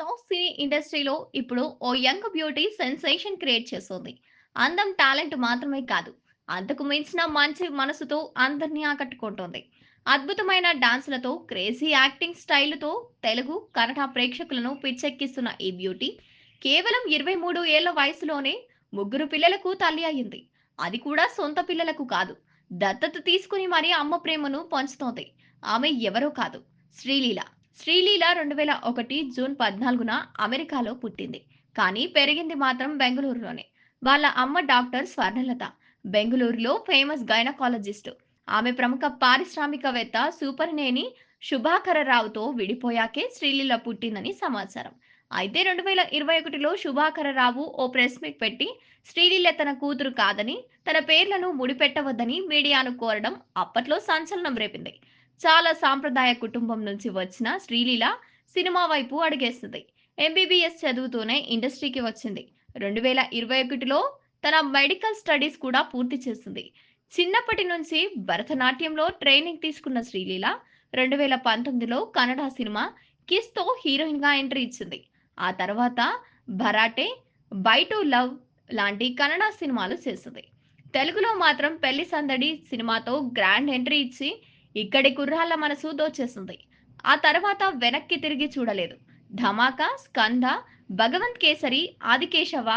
South cine ఇండస్ట్రీలో ఇప్పుడు ఓ యంగ్ బ్యూటీ సెన్సేషన్ క్రియేట్ చేస్తుంది. అందం టాలెంట్ మాత్రమే కాదు అంతకు మించిన మంచి మనసుతో అందరినీ ఆకట్టుకుంటోంది. అద్భుతమైన డాన్సులతో క్రేజీ యాక్టింగ్ స్టైల్తో తెలుగు కన్నడ ప్రేక్షకులను పిచ్చెక్కిస్తున్న ఈ బ్యూటీ కేవలం ఇరవై మూడు ఏళ్ళ వయసులోనే ముగ్గురు పిల్లలకు తల్లి అయింది. అది కూడా సొంత పిల్లలకు కాదు దత్తత తీసుకుని మరీ అమ్మ ప్రేమను పంచుతోంది. ఆమె ఎవరో కాదు శ్రీలీల. శ్రీలీల రెండు వేల ఒకటి జూన్ పద్నాలుగున అమెరికాలో పుట్టింది. కానీ పెరిగింది మాత్రం బెంగళూరులోనే. వాళ్ళ అమ్మ డాక్టర్ స్వర్ణలత. బెంగళూరులో ఫేమస్ గైనకాలజిస్టు. ఆమె ప్రముఖ పారిశ్రామికవేత్త సూపర్నేని శుభాకర రావుతో విడిపోయాకే శ్రీలీల పుట్టిందని సమాచారం. అయితే రెండు వేల ఇరవై ఒకటిలో శుభాకర రావు ఓ ప్రెస్ మీట్ పెట్టి శ్రీలీల తన కూతురు కాదని తన పేర్లను ముడిపెట్టవద్దని మీడియాను కోరడం అప్పట్లో సంచలనం రేపింది. చాలా సాంప్రదాయ కుటుంబం నుంచి వచ్చిన శ్రీలీల సినిమా వైపు అడిగేస్తుంది. ఎంబీబీఎస్ చదువుతూనే ఇండస్ట్రీకి వచ్చింది. రెండు వేల ఇరవై ఒకటిలో తన మెడికల్ స్టడీస్ కూడా పూర్తి చేసింది. చిన్నప్పటి నుంచి భరతనాట్యంలో ట్రైనింగ్ తీసుకున్న శ్రీలీల రెండు వేల పంతొమ్మిదిలో కన్నడ సినిమా కిస్తో హీరోయిన్గా ఎంట్రీ ఇచ్చింది. ఆ తర్వాత భరాటే బై టు లవ్ లాంటి కన్నడ సినిమాలు చేసింది. తెలుగులో మాత్రం పెళ్ళి సందడి సినిమాతో గ్రాండ్ ఎంట్రీ ఇచ్చి ఇక్కడి కుర్రాళ్ళ మనసు దోచేసింది ఆ తర్వాత వెనక్కి తిరిగి చూడలేదు. Dhamaka Skanda Bhagavanth Kesari Aadikeshava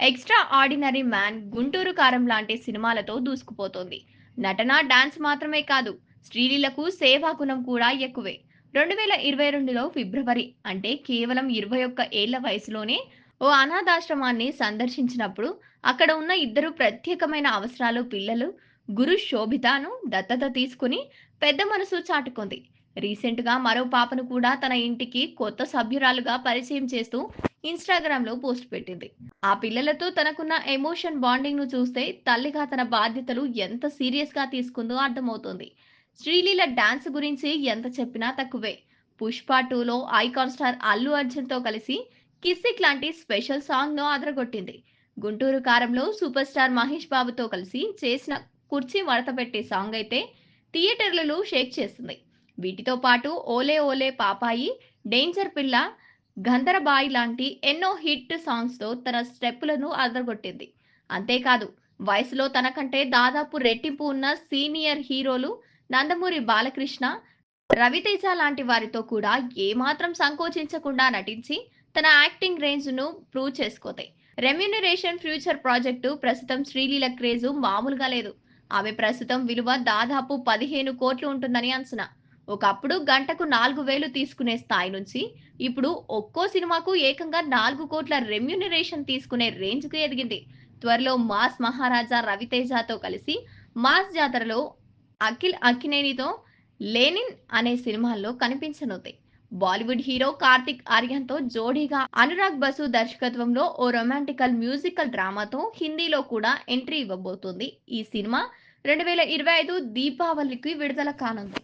extra ordinary man Guntur Kaaram లాంటి సినిమాలతో దూసుకుపోతోంది. నటన డాన్స్ మాత్రమే కాదు స్త్రీలీలకు సేవా గుణం కూడా ఎక్కువే. రెండు వేల ఇరవై రెండులో ఫిబ్రవరి అంటే కేవలం ఇరవై ఒక్క ఏళ్ళ వయసులోనే ఓ అనాథాశ్రమాన్ని సందర్శించినప్పుడు అక్కడ ఉన్న ఇద్దరు ప్రత్యేకమైన అవసరాలు పిల్లలు గురు శోభితను దత్తత తీసుకుని పెద్ద మనసు చాటుకుంది. రీసెంట్గా మరో పాపను కూడా తన ఇంటికి కొత్త సభ్యురాలుగా పరిచయం చేస్తూ ఇన్స్టాగ్రామ్లో పోస్ట్ పెట్టింది. ఆ పిల్లలతో తనకున్న ఎమోషన్ బాండింగ్ను చూస్తే తల్లిగా తన బాధ్యతలు ఎంత సీరియస్గా తీసుకుందో అర్థమవుతుంది. శ్రీలీల డాన్స్ గురించి ఎంత చెప్పినా తక్కువే. పుష్ప టూలో ఐకాన్ స్టార్ అల్లు అర్జున్తో కలిసి కిస్సిక్ లాంటి స్పెషల్ సాంగ్ను అదరగొట్టింది. గుంటూరు కారంలో సూపర్ స్టార్ మహేష్ బాబుతో కలిసి చేసిన కుర్చీ మడత పెట్టే సాంగ్ అయితే థియేటర్లలో షేక్ చేస్తుంది. వీటితో పాటు ఓలే ఓలే పాపాయి డేంజర్ పిల్ల గంధరబాయి లాంటి ఎన్నో హిట్ సాంగ్స్తో తన స్టెప్పులను అదరగొట్టింది. అంతేకాదు వయసులో తనకంటే దాదాపు రెట్టింపు ఉన్న సీనియర్ హీరోలు నందమూరి బాలకృష్ణ రవితేజ లాంటి వారితో కూడా ఏమాత్రం సంకోచించకుండా నటించి తన యాక్టింగ్ రేంజ్ను ప్రూవ్ చేసుకోతాయి. రెమ్యునరేషన్ ఫ్యూచర్ ప్రాజెక్టు ప్రస్తుతం శ్రీలీల క్రేజు మామూలుగా లేదు. ఆమె ప్రస్తుతం విలువ దాదాపు పదిహేను కోట్లు ఉంటుందని అంచనా. ఒకప్పుడు గంటకు నాలుగు వేలు తీసుకునే స్థాయి నుంచి ఇప్పుడు ఒక్కో సినిమాకు ఏకంగా నాలుగు కోట్ల రెమ్యునరేషన్ తీసుకునే రేంజ్కు ఎదిగింది. త్వరలో మాస్ మహారాజా రవితేజతో కలిసి మాస్ జాతరలో అఖిల్ అక్కినేనితో లేనిన్ అనే సినిమాల్లో కనిపించనుంది. బాలీవుడ్ హీరో కార్తిక్ ఆర్యన్తో జోడీగా అనురాగ్ బసు దర్శకత్వంలో ఓ రొమాంటికల్ మ్యూజికల్ డ్రామాతో హిందీలో కూడా ఎంట్రీ ఇవ్వబోతుంది. ఈ సినిమా రెండు వేల ఇరవై ఐదు దీపావళికి విడుదల కానుంది.